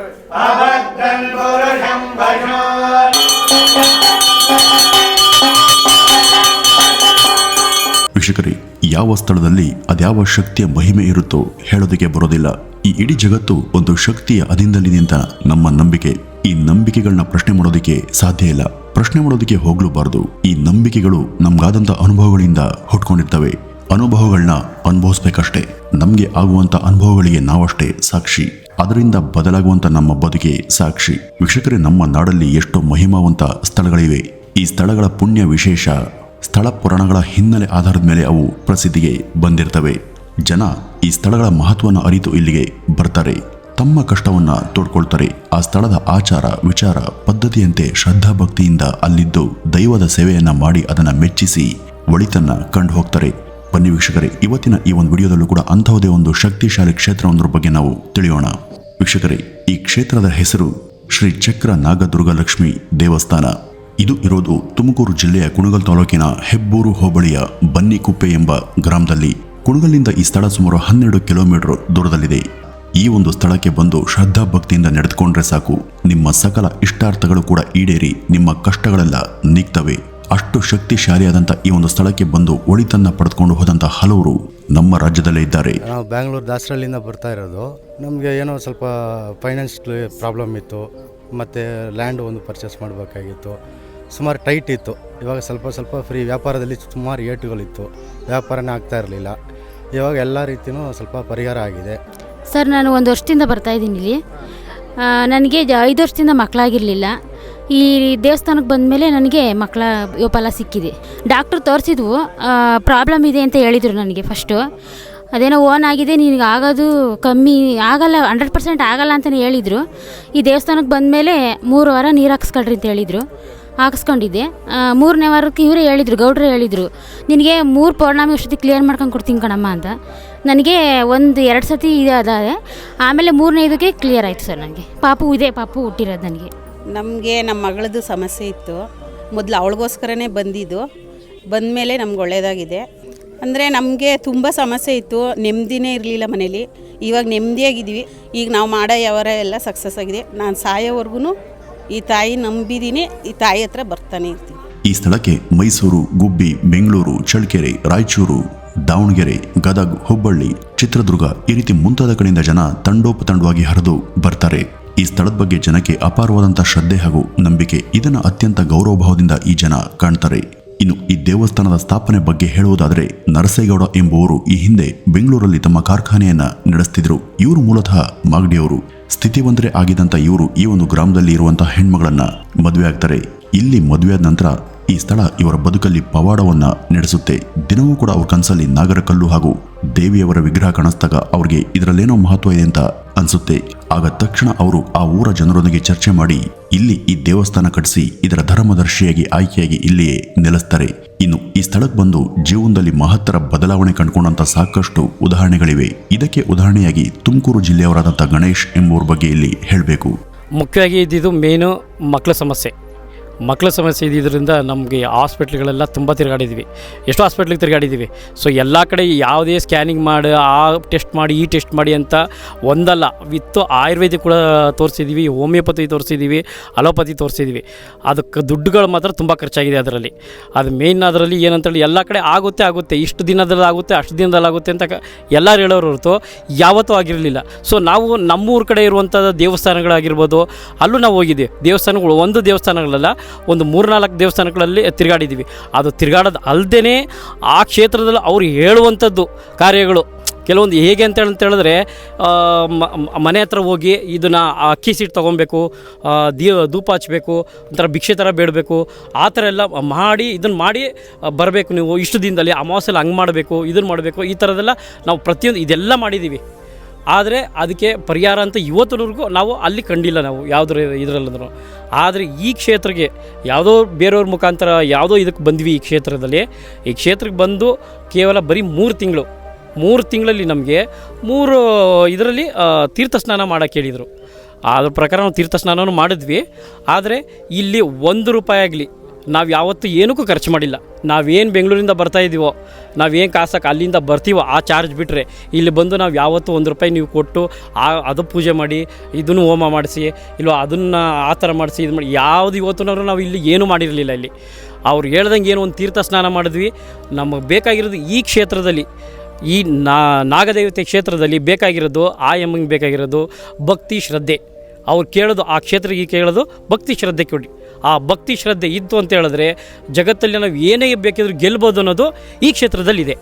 अभद्रम् पुरुषम् वशो ವೀಕ್ಷಕರೇ ಯಾವ ಸ್ಥಳದಲ್ಲಿ ಅದ್ಯಾವ ಶಕ್ತಿಯ ಮಹಿಮೆ ಇರುತ್ತೋ ಹೇಳೋದಕ್ಕೆ ಬರೋದಿಲ್ಲ ಈ ಇಡೀ ಜಗತ್ತು ಒಂದು ಶಕ್ತಿಯ ಅಧೀನದಲ್ಲಿ ನಿಂತ ನಮ್ಮ ನಂಬಿಕೆ ಈ ನಂಬಿಕೆಗಳನ್ನ ಪ್ರಶ್ನೆ ಮಾಡೋದಕ್ಕೆ ಸಾಧ್ಯ ಇಲ್ಲ ಪ್ರಶ್ನೆ ಮಾಡೋದಕ್ಕೆ ಹೋಗ್ಲೂಬಾರದು ಈ ನಂಬಿಕೆಗಳು ನಮ್ಗಾದಂತ ಅನುಭವಗಳಿಂದ ಹುಟ್ಕೊಂಡಿರ್ತವೆ ಅನುಭವಗಳನ್ನ ಅನುಭವಿಸ್ಬೇಕಷ್ಟೇ ನಮ್ಗೆ ಆಗುವಂತ ಅನುಭವಗಳಿಗೆ ನಾವಷ್ಟೇ ಸಾಕ್ಷಿ ಅದರಿಂದ ಬದಲಾಗುವಂತ ನಮ್ಮ ಬದುಕೆ ಸಾಕ್ಷಿ. ವೀಕ್ಷಕರೇ, ನಮ್ಮ ನಾಡಲ್ಲಿ ಎಷ್ಟೋ ಮಹಿಮಾವಂತ ಸ್ಥಳಗಳಿವೆ. ಈ ಸ್ಥಳಗಳ ಪುಣ್ಯ ವಿಶೇಷ ಸ್ಥಳ ಪುರಾಣಗಳ ಹಿನ್ನೆಲೆ ಆಧಾರದ ಮೇಲೆ ಅವು ಪ್ರಸಿದ್ಧಿಗೆ ಬಂದಿರ್ತವೆ. ಜನ ಈ ಸ್ಥಳಗಳ ಮಹತ್ವವನ್ನು ಅರಿತು ಇಲ್ಲಿಗೆ ಬರ್ತಾರೆ. ತಮ್ಮ ಕಷ್ಟವನ್ನು ತೋಡ್ಕೊಳ್ತಾರೆ. ಆ ಸ್ಥಳದ ಆಚಾರ, ವಿಚಾರ, ಪದ್ಧತಿಯಂತೆ ಶ್ರದ್ಧಾಭಕ್ತಿಯಿಂದ ಅಲ್ಲಿದ್ದು ದೈವದ ಸೇವೆಯನ್ನ ಮಾಡಿ ಅದನ್ನ ಮೆಚ್ಚಿಸಿ ಒಳಿತನ್ನ ಕಂಡು ಹೋಗ್ತಾರೆ. ಬನ್ನಿ ವೀಕ್ಷಕರೇ, ಇವತ್ತಿನ ಈ ಒಂದು ವಿಡಿಯೋದಲ್ಲೂ ಕೂಡ ಅಂಥವುದೇ ಒಂದು ಶಕ್ತಿಶಾಲಿ ಕ್ಷೇತ್ರವೊಂದರ ಬಗ್ಗೆ ನಾವು ತಿಳಿಯೋಣ. ವೀಕ್ಷಕರೇ, ಈ ಕ್ಷೇತ್ರದ ಹೆಸರು ಶ್ರೀ ಚಕ್ರ ನಾಗದುರ್ಗಲಕ್ಷ್ಮಿ ದೇವಸ್ಥಾನ. ಇದು ಇರೋದು ತುಮಕೂರು ಜಿಲ್ಲೆಯ ಕುಣಗಲ್ ತಾಲೂಕಿನ ಹೆಬ್ಬೂರು ಹೋಬಳಿಯ ಬನ್ನಿಕುಪ್ಪೆ ಎಂಬ ಗ್ರಾಮದಲ್ಲಿ. ಕುಣಗಲ್ನಿಂದ ಈ ಸ್ಥಳ ಸುಮಾರು ಹನ್ನೆರಡು ಕಿಲೋಮೀಟರ್ ದೂರದಲ್ಲಿದೆ. ಈ ಒಂದು ಸ್ಥಳಕ್ಕೆ ಬಂದು ಶ್ರದ್ಧಾ ಭಕ್ತಿಯಿಂದ ನಡೆದುಕೊಂಡ್ರೆ ಸಾಕು. ನಿಮ್ಮ ಸಕಲ ಇಷ್ಟಾರ್ಥಗಳು ಕೂಡ ಈಡೇರಿ ನಿಮ್ಮ ಕಷ್ಟಗಳೆಲ್ಲ ನೀಗ್ತವೆ. ಅಷ್ಟು ಶಕ್ತಿಶಾಲಿಯಾದಂಥ ಈ ಒಂದು ಸ್ಥಳಕ್ಕೆ ಬಂದು ಒಳಿತನ್ನ ಪಡೆದುಕೊಂಡು ಹೋದಂಥ ಹಲವರು ನಮ್ಮ ರಾಜ್ಯದಲ್ಲೇ ಇದ್ದಾರೆ. ನಾವು ಬ್ಯಾಂಗ್ಳೂರು ದಾಸರಳ್ಳಿಯಿಂದ ಬರ್ತಾ ಇರೋದು. ನಮಗೆ ಏನೋ ಸ್ವಲ್ಪ ಫೈನಾನ್ಸ್ ಪ್ರಾಬ್ಲಮ್ ಇತ್ತು. ಮತ್ತು ಲ್ಯಾಂಡ್ ಒಂದು ಪರ್ಚೇಸ್ ಮಾಡಬೇಕಾಗಿತ್ತು. ಸುಮಾರು ಟೈಟ್ ಇತ್ತು. ಇವಾಗ ಸ್ವಲ್ಪ ಸ್ವಲ್ಪ ಫ್ರೀ ವ್ಯಾಪಾರದಲ್ಲಿ ಸುಮಾರು ಏಟುಗಳಿತ್ತು. ವ್ಯಾಪಾರನೇ ಆಗ್ತಾ ಇರಲಿಲ್ಲ. ಇವಾಗ ಎಲ್ಲ ರೀತಿಯೂ ಸ್ವಲ್ಪ ಪರಿಹಾರ ಆಗಿದೆ. ಸರ್ ನಾನು ಒಂದು ವರ್ಷದಿಂದ ಬರ್ತಾ ಇದ್ದೀನಿ ಇಲ್ಲಿ. ನನಗೆ ಜ ಐದು ವರ್ಷದಿಂದ ಮಕ್ಕಳಾಗಿರಲಿಲ್ಲ. ಈ ದೇವಸ್ಥಾನಕ್ಕೆ ಬಂದಮೇಲೆ ನನಗೆ ಮಕ್ಕಳ ಫಲ ಸಿಕ್ಕಿದೆ. ಡಾಕ್ಟ್ರು ತೋರಿಸಿದ್ವು ಪ್ರಾಬ್ಲಮ್ ಇದೆ ಅಂತ ಹೇಳಿದರು ನನಗೆ ಫಸ್ಟು ಅದೇನೋ ಓನ್ ಆಗಿದೆ, ನಿನಗೆ ಆಗೋದು ಕಮ್ಮಿ, ಆಗಲ್ಲ ಹಂಡ್ರೆಡ್ ಪರ್ಸೆಂಟ್ ಆಗಲ್ಲ ಅಂತಲೇ ಹೇಳಿದರು. ಈ ದೇವಸ್ಥಾನಕ್ಕೆ ಬಂದಮೇಲೆ ಮೂರು ವಾರ ನೀರು ಹಾಕ್ಸ್ಕೊಳ್ರಿ ಅಂತ ಹೇಳಿದರು. ಹಾಕ್ಸ್ಕೊಂಡಿದ್ದೆ. ಮೂರನೇ ವಾರಕ್ಕೆ ಇವರೇ ಹೇಳಿದರು, ಗೌಡ್ರು ಹೇಳಿದರು, ನಿನಗೆ ಮೂರು ಪೌರ್ಣಮಿ ಅಷ್ಟೊತ್ತಿ ಕ್ಲಿಯರ್ ಮಾಡ್ಕೊಂಡು ಕೊಡ್ತೀನಿ ಕಣಮ್ಮ ಅಂತ. ನನಗೆ ಒಂದು ಎರಡು ಸತಿ ಇದೆ ಆಮೇಲೆ ಮೂರನೇ ಇದಕ್ಕೆ ಕ್ಲಿಯರ್ ಆಯಿತು ಸರ್ ನನಗೆ ಪಾಪು ಇದೆ, ಪಾಪು ಹುಟ್ಟಿರೋದು ನನಗೆ. ನಮಗೆ ನಮ್ಮ ಮಗಳದ್ದು ಸಮಸ್ಯೆ ಇತ್ತು. ಮೊದಲು ಅವಳಿಗೋಸ್ಕರನೇ ಬಂದಿದ್ದು. ಬಂದಮೇಲೆ ನಮ್ಗೆ ಒಳ್ಳೆಯದಾಗಿದೆ ಅಂದರೆ ನಮಗೆ ತುಂಬ ಸಮಸ್ಯೆ ಇತ್ತು. ನೆಮ್ಮದಿನೇ ಇರಲಿಲ್ಲ ಮನೇಲಿ. ಇವಾಗ ನೆಮ್ಮದಿಯಾಗಿದ್ದೀವಿ. ಈಗ ನಾವು ಮಾಡೋ ವ್ಯವಹಾರ ಎಲ್ಲ ಸಕ್ಸಸ್ ಆಗಿದೆ. ನಾನು ಸಾಯೋವರೆಗೂ ಈ ತಾಯಿ ನಂಬಿದ್ದೀನಿ ಈ ತಾಯಿ ಹತ್ರ ಬರ್ತಾನೆ ಇರ್ತೀನಿ. ಈ ಸ್ಥಳಕ್ಕೆ ಮೈಸೂರು, ಗುಬ್ಬಿ, ಬೆಂಗಳೂರು, ಚಳ್ಳಕೆರೆ, ರಾಯಚೂರು, ದಾವಣಗೆರೆ, ಗದಗ್, ಹುಬ್ಬಳ್ಳಿ, ಚಿತ್ರದುರ್ಗ ಈ ರೀತಿ ಮುಂತಾದ ಕಡೆಯಿಂದ ಜನ ತಂಡೋಪತಂಡವಾಗಿ ಹರಿದು ಬರ್ತಾರೆ. ಈ ಸ್ಥಳದ ಬಗ್ಗೆ ಜನಕ್ಕೆ ಅಪಾರವಾದಂಥ ಶ್ರದ್ಧೆ ಹಾಗೂ ನಂಬಿಕೆ, ಇದನ್ನು ಅತ್ಯಂತ ಗೌರವಭಾವದಿಂದ ಈ ಜನ ಕಾಣ್ತಾರೆ. ಇನ್ನು ಈ ದೇವಸ್ಥಾನದ ಸ್ಥಾಪನೆ ಬಗ್ಗೆ ಹೇಳುವುದಾದರೆ, ನರಸೇಗೌಡ ಎಂಬುವರು ಈ ಹಿಂದೆ ಬೆಂಗಳೂರಲ್ಲಿ ತಮ್ಮ ಕಾರ್ಖಾನೆಯನ್ನ ನಡೆಸ್ತಿದ್ರು. ಇವರು ಮೂಲತಃ ಮಾಗಡಿಯವರು. ಸ್ಥಿತಿವಂತರೇ ಆಗಿದ್ದಂಥ ಇವರು ಈ ಒಂದು ಗ್ರಾಮದಲ್ಲಿ ಇರುವಂತಹ ಹೆಣ್ಮಗಳನ್ನ ಮದುವೆ ಆಗ್ತಾರೆ. ಇಲ್ಲಿ ಮದುವೆಯಾದ ನಂತರ ಈ ಸ್ಥಳ ಇವರ ಬದುಕಲ್ಲಿ ಪವಾಡವನ್ನ ನಡೆಸುತ್ತೆ. ದಿನವೂ ಕೂಡ ಅವ್ರ ಕನಸಲ್ಲಿ ನಾಗರಕಲ್ಲು ಹಾಗೂ ದೇವಿಯವರ ವಿಗ್ರಹ ಕಾಣಿಸ್ದಾಗ ಅವ್ರಿಗೆ ಇದರಲ್ಲೇನೋ ಮಹತ್ವ ಇದೆ ಅಂತ ಅನ್ಸುತ್ತೆ. ಆಗ ತಕ್ಷಣ ಅವರು ಆ ಊರ ಜನರೊಂದಿಗೆ ಚರ್ಚೆ ಮಾಡಿ, ಇಲ್ಲಿ ಈ ದೇವಸ್ಥಾನ ಕಟ್ಟಿಸಿ ಇದರ ಧರ್ಮದರ್ಶಿಯಾಗಿ ಆಯ್ಕೆಯಾಗಿ ಇಲ್ಲಿಯೇ ನೆಲೆಸ್ತಾರೆ. ಇನ್ನು ಈ ಸ್ಥಳಕ್ಕೆ ಬಂದು ಜೀವನದಲ್ಲಿ ಮಹತ್ತರ ಬದಲಾವಣೆ ಕಂಡುಕೊಂಡಂತ ಸಾಕಷ್ಟು ಉದಾಹರಣೆಗಳಿವೆ. ಇದಕ್ಕೆ ಉದಾಹರಣೆಯಾಗಿ ತುಮಕೂರು ಜಿಲ್ಲೆಯವರಾದಂಥ ಗಣೇಶ್ ಎಂಬುವರ ಬಗ್ಗೆ ಇಲ್ಲಿ ಹೇಳಬೇಕು. ಮುಖ್ಯವಾಗಿ ಇದ್ದಿದ್ದು ಮೇನು ಮಕ್ಕಳ ಸಮಸ್ಯೆ. ಮಕ್ಕಳ ಸಮಸ್ಯೆ ಇದ್ದಿದ್ದರಿಂದ ನಮಗೆ ಹಾಸ್ಪಿಟ್ಲ್ಗಳೆಲ್ಲ ತುಂಬ ತಿರುಗಾಡಿದ್ವಿ. ಎಷ್ಟು ಹಾಸ್ಪಿಟ್ಲಿಗೆ ತಿರುಗಾಡಿದ್ದೀವಿ ಸೊ ಎಲ್ಲ ಕಡೆ ಯಾವುದೇ ಸ್ಕ್ಯಾನಿಂಗ್ ಮಾಡಿ, ಆ ಟೆಸ್ಟ್ ಮಾಡಿ, ಈ ಟೆಸ್ಟ್ ಮಾಡಿ ಅಂತ ಒಂದಲ್ಲ ವಿತ್ತು ಆಯುರ್ವೇದಿಕ್ ಕೂಡ ತೋರಿಸಿದ್ದೀವಿ ಹೋಮಿಯೋಪತಿ ತೋರಿಸಿದ್ದೀವಿ ಅಲೋಪತಿ ತೋರಿಸಿದ್ದೀವಿ ಅದಕ್ಕೆ ದುಡ್ಡುಗಳು ಮಾತ್ರ ತುಂಬ ಖರ್ಚಾಗಿದೆ ಅದರಲ್ಲಿ. ಅದು ಮೇಯ್ನ್ ಅದರಲ್ಲಿ ಏನಂತೇಳಿ ಎಲ್ಲ ಕಡೆ ಆಗುತ್ತೆ ಆಗುತ್ತೆ. ಇಷ್ಟು ದಿನದಲ್ಲಿ ಆಗುತ್ತೆ, ಅಷ್ಟು ದಿನದಲ್ಲಿ ಆಗುತ್ತೆ ಅಂತ ಎಲ್ಲರೂ ಹೇಳೋರು ಹೊರತು ಯಾವತ್ತೂ ಆಗಿರಲಿಲ್ಲ. ಸೊ ನಾವು ನಮ್ಮೂರ ಕಡೆ ಇರುವಂಥ ದೇವಸ್ಥಾನಗಳಾಗಿರ್ಬೋದು, ಅಲ್ಲೂ ನಾವು ಹೋಗಿದ್ದೀವಿ ದೇವಸ್ಥಾನಗಳು ಒಂದು ದೇವಸ್ಥಾನಗಳಲ್ಲ ಒಂದು ಮೂರ್ನಾಲ್ಕು ದೇವಸ್ಥಾನಗಳಲ್ಲಿ ತಿರುಗಾಡಿದ್ದೀವಿ. ಅದು ತಿರುಗಾಡೋದು ಅಲ್ಲದೇ ಆ ಕ್ಷೇತ್ರದಲ್ಲಿ ಅವರು ಹೇಳುವಂಥದ್ದು ಕಾರ್ಯಗಳು. ಕೆಲವೊಂದು ಹೇಗೆ ಅಂತ ಹೇಳಿ- ಅಂತ ಹೇಳಿದ್ರೆ ಮನೆ ಹತ್ರ ಹೋಗಿ ಇದನ್ನು ಅಕ್ಕಿ ಸೀಟ್ ತೊಗೊಬೇಕು ದೀ, ಧೂಪ ಹಚ್ಚಬೇಕು ಒಂಥರ ಭಿಕ್ಷೆ ಥರ ಬೇಡಬೇಕು, ಆ ಥರ ಎಲ್ಲ ಮಾಡಿ, ಇದನ್ನು ಮಾಡಿ ಬರಬೇಕು ನೀವು. ಇಷ್ಟು ದಿನದಲ್ಲಿ ಅಮಾವಾಸ್ಯಲ್ಲಿ ಹಂಗೆ ಮಾಡಬೇಕು ಇದನ್ನು ಮಾಡಬೇಕು, ಈ ಥರದೆಲ್ಲ ನಾವು ಪ್ರತಿಯೊಂದು ಇದೆಲ್ಲ ಮಾಡಿದ್ದೀವಿ. ಆದರೆ ಅದಕ್ಕೆ ಪರಿಹಾರ ಅಂತ ಇವತ್ತಿನವರೆಗೂ ನಾವು ಅಲ್ಲಿ ಕಂಡಿಲ್ಲ ನಾವು ಯಾವುದ್ರ ಇದರಲ್ಲಂದ್ರೂ. ಆದರೆ ಈ ಕ್ಷೇತ್ರಕ್ಕೆ ಯಾವುದೋ ಬೇರೆಯವ್ರ ಮುಖಾಂತರ ಯಾವುದೋ ಇದಕ್ಕೆ ಬಂದ್ವಿ ಈ ಕ್ಷೇತ್ರದಲ್ಲಿ. ಈ ಕ್ಷೇತ್ರಕ್ಕೆ ಬಂದು ಕೇವಲ ಬರೀ ಮೂರು ತಿಂಗಳು, ಮೂರು ತಿಂಗಳಲ್ಲಿ ನಮಗೆ ಮೂರು ಇದರಲ್ಲಿ ತೀರ್ಥ ಸ್ನಾನ ಮಾಡೋಕ್ಕೆ ಹೇಳಿದರು. ಅದ್ರ ಪ್ರಕಾರ ನಾವು ತೀರ್ಥ ಸ್ನಾನವನ್ನು ಮಾಡಿದ್ವಿ. ಆದರೆ ಇಲ್ಲಿ ಒಂದು ರೂಪಾಯಿ ಆಗಲಿ ನಾವು ಯಾವತ್ತೂ ಏನಕ್ಕೂ ಖರ್ಚು ಮಾಡಿಲ್ಲ. ನಾವೇನು ಬೆಂಗಳೂರಿಂದ ಬರ್ತಾ ಇದ್ದೀವೋ ನಾವೇನು ಕಾಸಕ್ಕೆ ಅಲ್ಲಿಂದ ಬರ್ತೀವೋ ಆ ಚಾರ್ಜ್ ಬಿಟ್ಟರೆ ಇಲ್ಲಿ ಬಂದು ನಾವು ಯಾವತ್ತೂ ಒಂದು ರೂಪಾಯಿ ನೀವು ಕೊಟ್ಟು ಆ, ಅದು ಪೂಜೆ ಮಾಡಿ, ಇದನ್ನು ಹೋಮ ಮಾಡಿಸಿ ಇಲ್ಲೋ ಅದನ್ನು ಆ ಥರ ಮಾಡಿಸಿ, ಇದು ಮಾಡಿ, ಯಾವುದು ಇವತ್ತಿನವರು ನಾವು ಇಲ್ಲಿ ಏನೂ ಮಾಡಿರಲಿಲ್ಲ ಇಲ್ಲಿ. ಅವ್ರು ಹೇಳ್ದಂಗೆ ಏನು ಒಂದು ತೀರ್ಥ ಸ್ನಾನ ಮಾಡಿದ್ವಿ. ನಮಗೆ ಬೇಕಾಗಿರೋದು ಈ ಕ್ಷೇತ್ರದಲ್ಲಿ, ಈ ನಾ, ನಾಗದೇವತೆ ಕ್ಷೇತ್ರದಲ್ಲಿ ಬೇಕಾಗಿರೋದು ಆ ಎಮ್ಮಗೆ ಬೇಕಾಗಿರೋದು ಭಕ್ತಿ ಶ್ರದ್ಧೆ. ಅವ್ರು ಕೇಳೋದು ಆ ಕ್ಷೇತ್ರಕ್ಕೆ ಕೇಳೋದು ಭಕ್ತಿ ಶ್ರದ್ಧೆ ಕೊಡಿ. ಆ ಭಕ್ತಿ ಶ್ರದ್ಧೆ ಇತ್ತು ಅಂತ ಹೇಳಿದ್ರೆ ಜಗತ್ತಲ್ಲಿ ನಾವು ಏನೇ ಬೇಕಿದ್ರೂ ಗೆಲ್ಬೋದು ಅನ್ನೋದು ಈ ಕ್ಷೇತ್ರದಲ್ಲಿದೆ.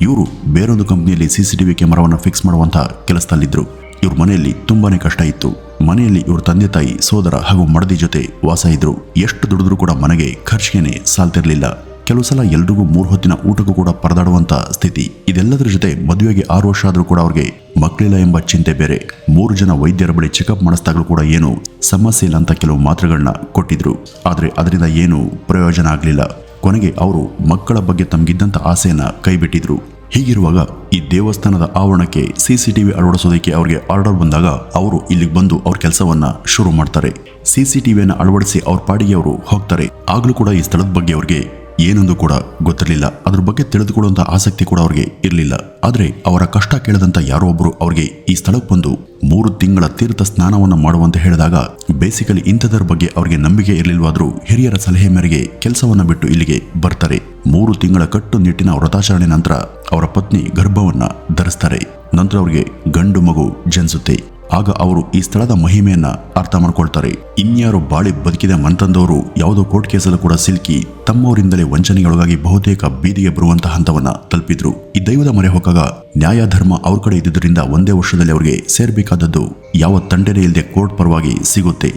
ಇವರು ಬೇರೊಂದು ಕಂಪ್ನಿಯಲ್ಲಿ ಸಿಸಿಟಿವಿ ಕ್ಯಾಮರಾವನ್ನು ಫಿಕ್ಸ್ ಮಾಡುವಂತ ಕೆಲಸದಲ್ಲಿದ್ದರು ಇವ್ರ ಮನೆಯಲ್ಲಿ ತುಂಬಾನೇ ಕಷ್ಟ ಇತ್ತು. ಮನೆಯಲ್ಲಿ ಇವ್ರ ತಂದೆ ತಾಯಿ, ಸೋದರ ಹಾಗೂ ಮಡದಿ ಜೊತೆ ವಾಸ ಇದ್ರು. ಎಷ್ಟು ದುಡಿದ್ರೂ ಕೂಡ ಮನೆಗೆ ಖರ್ಚಿಗೆನೆ ಸಾಲ್ತಿರ್ಲಿಲ್ಲ. ಕೆಲವು ಸಲ ಎಲ್ರಿಗೂ ಮೂರು ಹೊತ್ತಿನ ಊಟಕ್ಕೂ ಕೂಡ ಪರದಾಡುವಂತ ಸ್ಥಿತಿ. ಇದೆಲ್ಲದರ ಜೊತೆ ಮದುವೆಗೆ ಆರು ವರ್ಷ ಆದರೂ ಕೂಡ ಅವ್ರಿಗೆ ಮಕ್ಕಳಿಲ್ಲ ಎಂಬ ಚಿಂತೆ ಬೇರೆ. ಮೂರು ಜನ ವೈದ್ಯರ ಬಳಿ ಚೆಕಪ್ ಮಾಡಿಸಿದಾಗಲೂ ಕೂಡ ಏನು ಸಮಸ್ಯೆ ಇಲ್ಲ ಅಂತ ಕೆಲವು ಮಾತ್ರೆಗಳನ್ನ ಕೊಟ್ಟಿದ್ರು. ಆದರೆ ಅದರಿಂದ ಏನು ಪ್ರಯೋಜನ ಆಗಲಿಲ್ಲ. ಕೊನೆಗೆ ಅವರು ಮಕ್ಕಳ ಬಗ್ಗೆ ತಮಗಿದ್ದಂಥ ಆಸೆಯನ್ನ ಕೈಬಿಟ್ಟಿದ್ರು. ಹೀಗಿರುವಾಗ ಈ ದೇವಸ್ಥಾನದ ಆವರಣಕ್ಕೆ ಸಿಸಿಟಿವಿ ಅಳವಡಿಸೋದಕ್ಕೆ ಅವರಿಗೆ ಆರ್ಡರ್ ಬಂದಾಗ ಅವರು ಇಲ್ಲಿಗೆ ಬಂದು ಅವ್ರ ಕೆಲಸವನ್ನ ಶುರು ಮಾಡ್ತಾರೆ. ಸಿಸಿಟಿವಿಯನ್ನು ಅಳವಡಿಸಿ ಅವ್ರ ಪಾಡಿಗೆ ಅವರು ಹೋಗ್ತಾರೆ. ಆಗಲೂ ಕೂಡ ಈ ಸ್ಥಳದ ಬಗ್ಗೆ ಅವ್ರಿಗೆ ಏನೊಂದು ಕೂಡ ಗೊತ್ತಿರಲಿಲ್ಲ. ಅದ್ರ ಬಗ್ಗೆ ತಿಳಿದುಕೊಳ್ಳುವಂತ ಆಸಕ್ತಿ ಕೂಡ ಅವರಿಗೆ ಇರಲಿಲ್ಲ. ಆದರೆ ಅವರ ಕಷ್ಟ ಕೇಳದಂತ ಯಾರೋ ಒಬ್ಬರು ಅವರಿಗೆ ಈ ಸ್ಥಳಕ್ಕೆ ಬಂದು ಮೂರು ತಿಂಗಳ ತೀರ್ಥ ಸ್ನಾನವನ್ನು ಮಾಡುವಂತೆ ಹೇಳಿದಾಗ ಬೇಸಿಕಲಿ ಇಂಥದರ ಬಗ್ಗೆ ಅವರಿಗೆ ನಂಬಿಕೆ ಇರಲಿಲ್ಲವಾದರೂ ಹಿರಿಯರ ಸಲಹೆ ಮೇರೆಗೆ ಕೆಲಸವನ್ನ ಬಿಟ್ಟು ಇಲ್ಲಿಗೆ ಬರ್ತಾರೆ. ಮೂರು ತಿಂಗಳ ಕಟ್ಟುನಿಟ್ಟಿನ ವ್ರತಾಚರಣೆ ನಂತರ ಅವರ ಪತ್ನಿ ಗರ್ಭವನ್ನ ಧರಿಸ್ತಾರೆ. ನಂತರ ಅವರಿಗೆ ಗಂಡು ಮಗು ಜನಿಸುತ್ತೆ. ಆಗ ಅವರು ಈ ಸ್ಥಳದ ಮಹಿಮೆಯನ್ನ ಅರ್ಥ ಮಾಡ್ಕೊಳ್ತಾರೆ. ಇನ್ಯಾರು ಬಾಳಿ ಬದುಕಿದ ಮನ್ತಂದವರು ಯಾವುದೋ ಕೋರ್ಟ್ ಕೇಸಲ್ಲೂ ಕೂಡ ಸಿಲುಕಿ ತಮ್ಮವರಿಂದಲೇ ವಂಚನೆಗೊಳಗಾಗಿ ಬಹುತೇಕ ಬೀದಿಗೆ ಬರುವಂತಹ ಹಂತವನ್ನ ತಲುಪಿದ್ರು. ಈ ದೈವದ ಮೊರೆ ಹೋಗಾಗ ನ್ಯಾಯ ಧರ್ಮ ಅವ್ರ ಕಡೆ ಇದ್ದುದರಿಂದ ಒಂದೇ ವರ್ಷದಲ್ಲಿ ಅವರಿಗೆ ಸೇರ್ಬೇಕಾದದ್ದು ಯಾವ ತಂಡನೆ ಇಲ್ಲದೆ ಕೋರ್ಟ್ ಪರವಾಗಿ ಸಿಗುತ್ತೆ.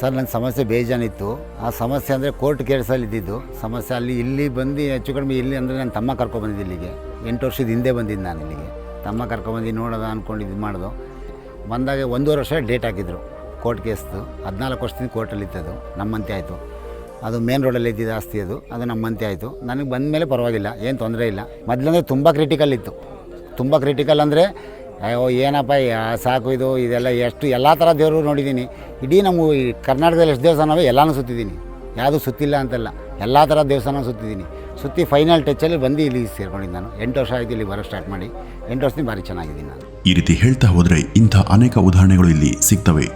ಸರ್ ನನ್ನ ಸಮಸ್ಯೆ ಬೇಜಾನಿತ್ತು ಆ ಸಮಸ್ಯೆ ಅಂದರೆ ಕೋರ್ಟ್ ಕೇಸಲ್ಲಿ ಇದ್ದಿದ್ದು. ಸಮಸ್ಯೆ ಅಲ್ಲಿ ಇಲ್ಲಿ ಬಂದು ಹೆಚ್ಚು ಕಡಿಮೆ ಇಲ್ಲಿ ಅಂದರೆ ನನ್ನ ತಮ್ಮ ಕರ್ಕೊಬಂದಿದ್ದು ಇಲ್ಲಿಗೆ. ಎಂಟು ವರ್ಷದ ಹಿಂದೆ ಬಂದಿದ್ದು ನಾನು ಇಲ್ಲಿಗೆ. ತಮ್ಮ ಕರ್ಕೊಬಂದು ನೋಡೋದ ಅಂದ್ಕೊಂಡು ಇದು ಮಾಡೋದು. ಬಂದಾಗ ಒಂದೂವರೆ ವರ್ಷ ಡೇಟ್ ಹಾಕಿದ್ರು. ಕೋರ್ಟ್ ಕೇಸ್ದು. ಹದಿನಾಲ್ಕು ವರ್ಷದಿಂದ ಕೋರ್ಟಲ್ಲಿ ಇತ್ತದು ನಮ್ಮಂತೆ ಆಯಿತು. ಅದು ಮೇನ್ ರೋಡಲ್ಲಿ ಇದ್ದಿದ್ದು ಆಸ್ತಿ ಅದು. ಅದು ನಮ್ಮಂತೆ ಆಯಿತು. ನನಗೆ ಬಂದ ಮೇಲೆ ಪರವಾಗಿಲ್ಲ. ಏನು ತೊಂದರೆ ಇಲ್ಲ. ಮೊದಲಂದರೆ ತುಂಬ ಕ್ರಿಟಿಕಲ್ ಇತ್ತು. ತುಂಬ ಕ್ರಿಟಿಕಲ್ ಅಂದರೆ, ಅಯ್ಯೋ, ಏನಪ್ಪ ಸಾಕು ಇದು, ಇದೆಲ್ಲ ಎಷ್ಟು, ಎಲ್ಲ ಥರ ದೇವರು ನೋಡಿದ್ದೀನಿ. ಇಡೀ ನಮ್ಮ ಕರ್ನಾಟಕದಲ್ಲಿ ಎಷ್ಟು ದೇವಸ್ಥಾನವೇ ಎಲ್ಲನೂ ಸುತ್ತಿದ್ದೀನಿ. ಯಾವುದೂ ಸುತ್ತಿಲ್ಲ ಅಂತಲ್ಲ. ಎಲ್ಲ ಥರ ದೇವಸ್ಥಾನ ಸುತ್ತಿದ್ದೀನಿ. ಸುತ್ತಿ ಫೈನಲ್ ಟಚ್ಚಲ್ಲಿ ಬಂದು ಇಲ್ಲಿ ಸೇರ್ಕೊಂಡಿದ್ದು ನಾನು. ಎಂಟು ವರ್ಷ ಆಯಿತು ಇಲ್ಲಿ ಬರೋಕ್ಕೆ ಸ್ಟಾರ್ಟ್ ಮಾಡಿ. ಎಂಟು ವರ್ಷದಿಂದ ಭಾರಿ ಚೆನ್ನಾಗಿದ್ದೀನಿ ನಾನು. ಈ ರೀತಿ ಹೇಳ್ತಾ ಹೋದರೆ ಇಂಥ ಅನೇಕ ಉದಾಹರಣೆಗಳು ಇಲ್ಲಿ ಸಿಗ್ತವೆ.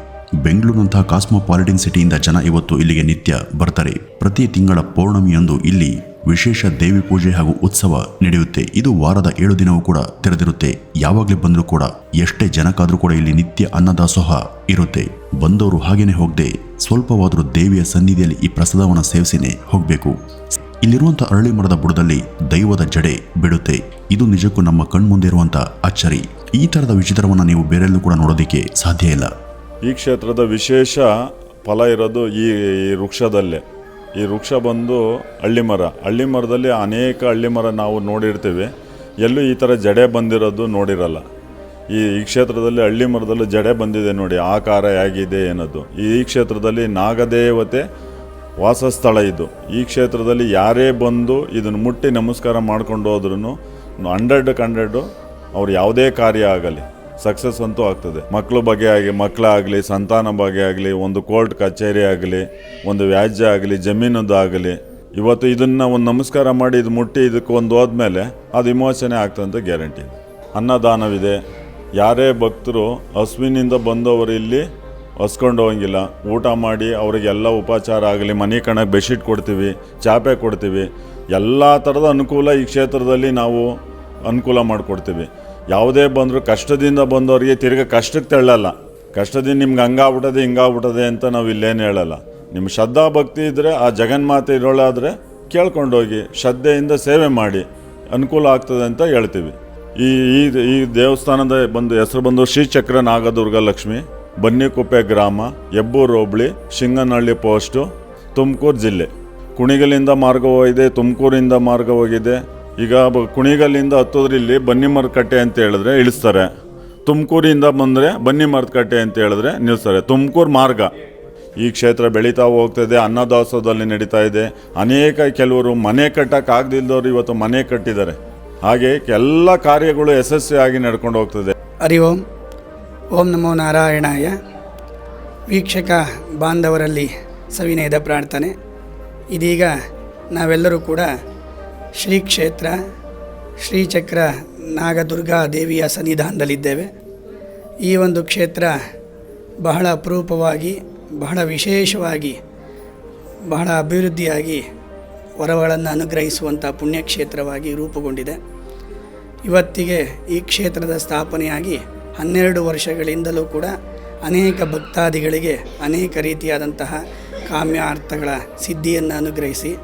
ಬೆಂಗಳೂರಿನಂತಹ ಕಾಸ್ಮೋಪಾಲಿಟನ್ ಸಿಟಿಯಿಂದ ಜನ ಇವತ್ತು ಇಲ್ಲಿಗೆ ನಿತ್ಯ ಬರ್ತಾರೆ. ಪ್ರತಿ ತಿಂಗಳ ಪೌರ್ಣಮಿಯಂದು ಇಲ್ಲಿ ವಿಶೇಷ ದೇವಿ ಪೂಜೆ ಹಾಗೂ ಉತ್ಸವ ನಡೆಯುತ್ತೆ. ಇದು ವಾರದ ಏಳು ದಿನವೂ ಕೂಡ ತೆರೆದಿರುತ್ತೆ. ಯಾವಾಗಲೇ ಬಂದರೂ ಕೂಡ ಎಷ್ಟೇ ಜನಕ್ಕಾದರೂ ಕೂಡ ಇಲ್ಲಿ ನಿತ್ಯ ಅನ್ನದಾಸೋಹ ಇರುತ್ತೆ. ಬಂದವರು ಹಾಗೇನೆ ಹೋಗದೆ ಸ್ವಲ್ಪವಾದರೂ ದೇವಿಯ ಸನ್ನಿಧಿಯಲ್ಲಿ ಈ ಪ್ರಸಾದವನ್ನು ಸೇವಿಸಿನೇ ಹೋಗಬೇಕು. ಇಲ್ಲಿರುವಂಥ ಅರಳಿ ಮರದ ಬುಡದಲ್ಲಿ ದೈವದ ಜಡೆ ಬಿಡುತ್ತೆ. ಇದು ನಿಜಕ್ಕೂ ನಮ್ಮ ಕಣ್ಮುಂದೆ ಇರುವಂಥ ಅಚ್ಚರಿ. ಈ ಥರದ ವಿಚಿತ್ರವನ್ನು ನೀವು ಬೇರೆಲ್ಲೂ ಕೂಡ ನೋಡೋದಕ್ಕೆ ಸಾಧ್ಯ ಇಲ್ಲ. ಈ ಕ್ಷೇತ್ರದ ವಿಶೇಷ ಫಲ ಇರೋದು ಈ ವೃಕ್ಷದಲ್ಲೇ. ಈ ವೃಕ್ಷ ಬಂದು ಹಳ್ಳಿ ಮರ. ಹಳ್ಳಿ ಮರದಲ್ಲಿ ಅನೇಕ ಹಳ್ಳಿ ಮರ ನಾವು ನೋಡಿರ್ತೀವಿ. ಎಲ್ಲೂ ಈ ಥರ ಜಡೆ ಬಂದಿರೋದು ನೋಡಿರಲ್ಲ. ಈ ಈ ಕ್ಷೇತ್ರದಲ್ಲಿ ಹಳ್ಳಿ ಮರದಲ್ಲಿ ಜಡೆ ಬಂದಿದೆ ನೋಡಿ. ಆಕಾರ ಹೇಗಿದೆ ಏನದು. ಈ ಕ್ಷೇತ್ರದಲ್ಲಿ ನಾಗದೇವತೆ ವಾಸಸ್ಥಳ ಇದು. ಈ ಕ್ಷೇತ್ರದಲ್ಲಿ ಯಾರೇ ಬಂದು ಇದನ್ನು ಮುಟ್ಟಿ ನಮಸ್ಕಾರ ಮಾಡ್ಕೊಂಡು ಹೋದ್ರೂ ಹಂಡ್ರೆಡ್ಗೆ ಹಂಡ್ರೆಡು ಅವ್ರು ಯಾವುದೇ ಕಾರ್ಯ ಆಗಲಿ. ಸಕ್ಸಸ್ ಅಂತೂ ಆಗ್ತದೆ. ಮಕ್ಕಳ ಬಗ್ಗೆ ಆಗಿ ಮಕ್ಕಳಾಗಲಿ ಸಂತಾನ ಬಗ್ಗೆ ಆಗಲಿ, ಒಂದು ಕೋರ್ಟ್ ಕಚೇರಿ ಆಗಲಿ, ಒಂದು ವ್ಯಾಜ್ಯ ಆಗಲಿ ಜಮೀನದ್ದು ಆಗಲಿ, ಇವತ್ತು ಇದನ್ನು ಒಂದು ನಮಸ್ಕಾರ ಮಾಡಿ ಇದು ಮುಟ್ಟಿ ಇದಕ್ಕೆ ಒಂದು ಹೋದ್ಮೇಲೆ ಅದು ವಿಮೋಚನೆ ಅಂತ ಗ್ಯಾರಂಟಿ ಇದೆ. ಅನ್ನದಾನವಿದೆ. ಯಾರೇ ಭಕ್ತರು ಹಸುವಿನಿಂದ ಬಂದವರು ಇಲ್ಲಿ ಹಸ್ಕೊಂಡು ಹೋಗಂಗಿಲ್ಲ ಊಟ ಮಾಡಿ ಅವರಿಗೆಲ್ಲ ಉಪಚಾರ ಆಗಲಿ, ಮನೆ ಕಣಕ್ಕೆ ಬೆಡ್ಶೀಟ್ ಕೊಡ್ತೀವಿ, ಚಾಪೆ ಕೊಡ್ತೀವಿ, ಎಲ್ಲ ಥರದ ಅನುಕೂಲ ಈ ಕ್ಷೇತ್ರದಲ್ಲಿ ನಾವು ಅನುಕೂಲ ಮಾಡಿಕೊಡ್ತೀವಿ. ಯಾವುದೇ ಬಂದರೂ ಕಷ್ಟದಿಂದ ಬಂದವರಿಗೆ ತಿರ್ಗಿ ಕಷ್ಟಕ್ಕೆ ತಳ್ಳಲ್ಲ. ಕಷ್ಟದಿಂದ ನಿಮ್ಗೆ ಹಂಗಾಗ್ಬಿಟ್ಟದೆ, ಹಿಂಗಾಗ್ಬಿಟ್ಟದೆ ಅಂತ ನಾವು ಇಲ್ಲೇನು ಹೇಳಲ್ಲ. ನಿಮ್ಮ ಶ್ರದ್ಧಾ ಭಕ್ತಿ ಇದ್ದರೆ ಆ ಜಗನ್ಮಾತೆ ಇರೋಳಾದರೆ ಕೇಳ್ಕೊಂಡೋಗಿ, ಶ್ರದ್ಧೆಯಿಂದ ಸೇವೆ ಮಾಡಿ, ಅನುಕೂಲ ಆಗ್ತದೆ ಅಂತ ಹೇಳ್ತೀವಿ. ಈ ಈ ಈ ದೇವಸ್ಥಾನದ ಬಂದು ಹೆಸರು ಬಂದು ಶ್ರೀಚಕ್ರ ನಾಗದುರ್ಗ ಲಕ್ಷ್ಮಿ, ಬನ್ನಿಕುಪ್ಪೆ ಗ್ರಾಮ ಹೆಬ್ಬೂರು ಹೋಬಳಿ, ಶಿಂಗನಹಳ್ಳಿ ಪೋಸ್ಟು, ತುಮಕೂರು ಜಿಲ್ಲೆ. ಕುಣಿಗಲಿಂದ ಮಾರ್ಗ ಹೋಗಿದೆ, ತುಮಕೂರಿಂದ ಮಾರ್ಗ ಹೋಗಿದೆ. ಈಗ ಬ- ಕುಣಿಗಲ್ಲಿಂದ ಹತ್ತೋದ್ರೆ ಇಲ್ಲಿ ಬನ್ನಿಮರಕಟ್ಟೆ ಅಂತ ಹೇಳಿದ್ರೆ ಇಳಿಸ್ತಾರೆ. ತುಮಕೂರಿಂದ ಬಂದರೆ ಬನ್ನಿಮರಕಟ್ಟೆ ಅಂತ ಹೇಳಿದ್ರೆ ನಿಲ್ಲಿಸ್ತಾರೆ ತುಮಕೂರು ಮಾರ್ಗ. ಈ ಕ್ಷೇತ್ರ ಬೆಳೀತಾ ಹೋಗ್ತಿದೆ ಅನ್ನದಾಸೋಹದಲ್ಲಿ ನಡೀತಾ ಇದೆ. ಅನೇಕ ಕೆಲವರು ಮನೆ ಕಟ್ಟಕ್ಕೆ ಆಗದಿಲ್ದವ್ರು ಇವತ್ತು ಮನೆ ಕಟ್ಟಿದ್ದಾರೆ. ಹಾಗೆ ಎಲ್ಲ ಕಾರ್ಯಗಳು ಯಶಸ್ವಿಯಾಗಿ ನಡ್ಕೊಂಡು ಹೋಗ್ತದೆ. ಹರಿ ಓಂ. ಓಂ ನಮೋ ನಾರಾಯಣಾಯ. ವೀಕ್ಷಕ ಬಾಂಧವರಲ್ಲಿ ಸವಿನಯದ ಪ್ರಾರ್ಥನೆ. ಇದೀಗ ನಾವೆಲ್ಲರೂ ಕೂಡ ಶ್ರೀ ಕ್ಷೇತ್ರ ಶ್ರೀಚಕ್ರ, ನಾಗದುರ್ಗಾ ದೇವಿಯ ಸನ್ನಿಧಾನದಲ್ಲಿದ್ದೇವೆ. ಈ ಒಂದು ಕ್ಷೇತ್ರ ಬಹಳ ಅಪರೂಪವಾಗಿ, ಬಹಳ ವಿಶೇಷವಾಗಿ, ಬಹಳ ಅಭಿವೃದ್ಧಿಯಾಗಿ ವರಗಳನ್ನು ಅನುಗ್ರಹಿಸುವಂಥ ಪುಣ್ಯಕ್ಷೇತ್ರವಾಗಿ ರೂಪುಗೊಂಡಿದೆ. ಇವತ್ತಿಗೆ ಈ ಕ್ಷೇತ್ರದ ಸ್ಥಾಪನೆಯಾಗಿ ಹನ್ನೆರಡು ವರ್ಷಗಳಿಂದಲೂ ಕೂಡ ಅನೇಕ ಭಕ್ತಾದಿಗಳಿಗೆ ಅನೇಕ ರೀತಿಯಾದಂತಹ ಕಾಮ್ಯಾರ್ಥಗಳ ಸಿದ್ಧಿಯನ್ನು ಅನುಗ್ರಹಿಸಿ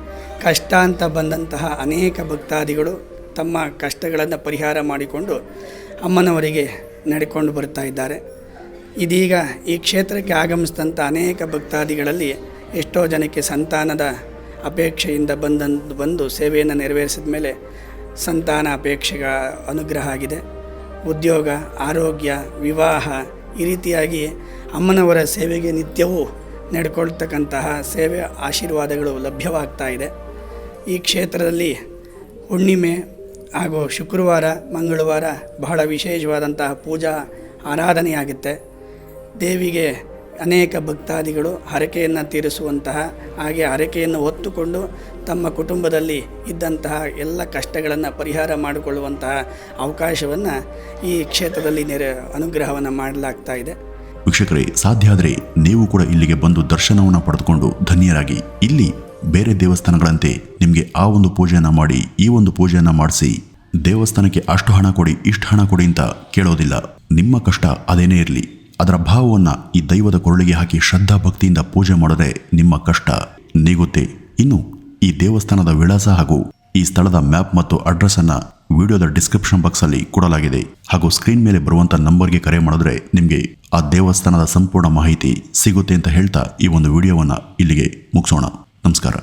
ಕಷ್ಟ ಅಂತ ಬಂದಂತಹ ಅನೇಕ ಭಕ್ತಾದಿಗಳು ತಮ್ಮ ಕಷ್ಟಗಳನ್ನು ಪರಿಹಾರ ಮಾಡಿಕೊಂಡು ಅಮ್ಮನವರಿಗೆ ನಡೆಕೊಂಡು ಬರ್ತಾ ಇದ್ದಾರೆ. ಇದೀಗ ಈ ಕ್ಷೇತ್ರಕ್ಕೆ ಆಗಮಿಸಿದಂಥ ಅನೇಕ ಭಕ್ತಾದಿಗಳಲ್ಲಿ ಎಷ್ಟೋ ಜನಕ್ಕೆ ಸಂತಾನದ ಅಪೇಕ್ಷೆಯಿಂದ ಬಂದಂದು ಬಂದು ಸೇವೆಯನ್ನು ನೆರವೇರಿಸಿದ ಮೇಲೆ ಸಂತಾನ ಅಪೇಕ್ಷೆಗ ಅನುಗ್ರಹ ಆಗಿದೆ. ಉದ್ಯೋಗ, ಆರೋಗ್ಯ, ವಿವಾಹ ಈ ರೀತಿಯಾಗಿ ಅಮ್ಮನವರ ಸೇವೆಗೆ ನಿತ್ಯವೂ ನಡ್ಕೊಳ್ತಕ್ಕಂತಹ ಸೇವೆ ಆಶೀರ್ವಾದಗಳು ಲಭ್ಯವಾಗ್ತಾ ಇದೆ. ಈ ಕ್ಷೇತ್ರದಲ್ಲಿ ಹುಣ್ಣಿಮೆ ಹಾಗೂ ಶುಕ್ರವಾರ, ಮಂಗಳವಾರ ಬಹಳ ವಿಶೇಷವಾದಂತಹ ಪೂಜಾ ಆರಾಧನೆಯಾಗುತ್ತೆ. ದೇವಿಗೆ ಅನೇಕ ಭಕ್ತಾದಿಗಳು ಹರಕೆಯನ್ನು ತೀರಿಸುವಂತಹ ಹಾಗೆ ಹರಕೆಯನ್ನು ಹೊತ್ತುಕೊಂಡು ತಮ್ಮ ಕುಟುಂಬದಲ್ಲಿ ಇದ್ದಂತಹ ಎಲ್ಲ ಕಷ್ಟಗಳನ್ನು ಪರಿಹಾರ ಮಾಡಿಕೊಳ್ಳುವಂತಹ ಅವಕಾಶವನ್ನು ಈ ಕ್ಷೇತ್ರದಲ್ಲಿ ನೆರೆ ಅನುಗ್ರಹವನ್ನು ಮಾಡಲಾಗ್ತಾ ಇದೆ. ವೀಕ್ಷಕರೇ, ಸಾಧ್ಯ ಆದರೆ ನೀವು ಕೂಡ ಇಲ್ಲಿಗೆ ಬಂದು ದರ್ಶನವನ್ನು ಪಡೆದುಕೊಂಡು ಧನ್ಯರಾಗಿ. ಇಲ್ಲಿ ಬೇರೆ ದೇವಸ್ಥಾನಗಳಂತೆ ನಿಮಗೆ ಆ ಒಂದು ಪೂಜೆಯನ್ನು ಮಾಡಿ, ಈ ಒಂದು ಪೂಜೆಯನ್ನು ಮಾಡಿಸಿ. ದೇವಸ್ಥಾನಕ್ಕೆ ಅಷ್ಟು ಹಣ ಕೊಡಿ, ಇಷ್ಟು ಹಣ ಕೊಡಿ ಅಂತ ಕೇಳೋದಿಲ್ಲ. ನಿಮ್ಮ ಕಷ್ಟ ಅದೇನೇ ಇರಲಿ. ಅದರ ಭಾವವನ್ನು ಈ ದೈವದ ಕೊರಳಿಗೆ ಹಾಕಿ ಶ್ರದ್ಧಾ ಭಕ್ತಿಯಿಂದ ಪೂಜೆ ಮಾಡಿದ್ರೆ ನಿಮ್ಮ ಕಷ್ಟ ನೀಗುತ್ತೆ. ಇನ್ನು ಈ ದೇವಸ್ಥಾನದ ವಿಳಾಸ ಹಾಗೂ ಈ ಸ್ಥಳದ ಮ್ಯಾಪ್ ಮತ್ತು ಅಡ್ರೆಸ್ ಅನ್ನ ವಿಡಿಯೋದ ಡಿಸ್ಕ್ರಿಪ್ಷನ್ ಬಾಕ್ಸ್ ಅಲ್ಲಿ ಕೊಡಲಾಗಿದೆ. ಹಾಗೂ ಸ್ಕ್ರೀನ್ ಮೇಲೆ ಬರುವಂತ ನಂಬರ್ಗೆ ಕರೆ ಮಾಡಿದ್ರೆ ನಿಮಗೆ ಆ ದೇವಸ್ಥಾನದ ಸಂಪೂರ್ಣ ಮಾಹಿತಿ ಸಿಗುತ್ತೆ ಅಂತ ಹೇಳ್ತಾ ಈ ಒಂದು ವಿಡಿಯೋವನ್ನ ಇಲ್ಲಿಗೆ ಮುಗಿಸೋಣ. ನಮಸ್ಕಾರ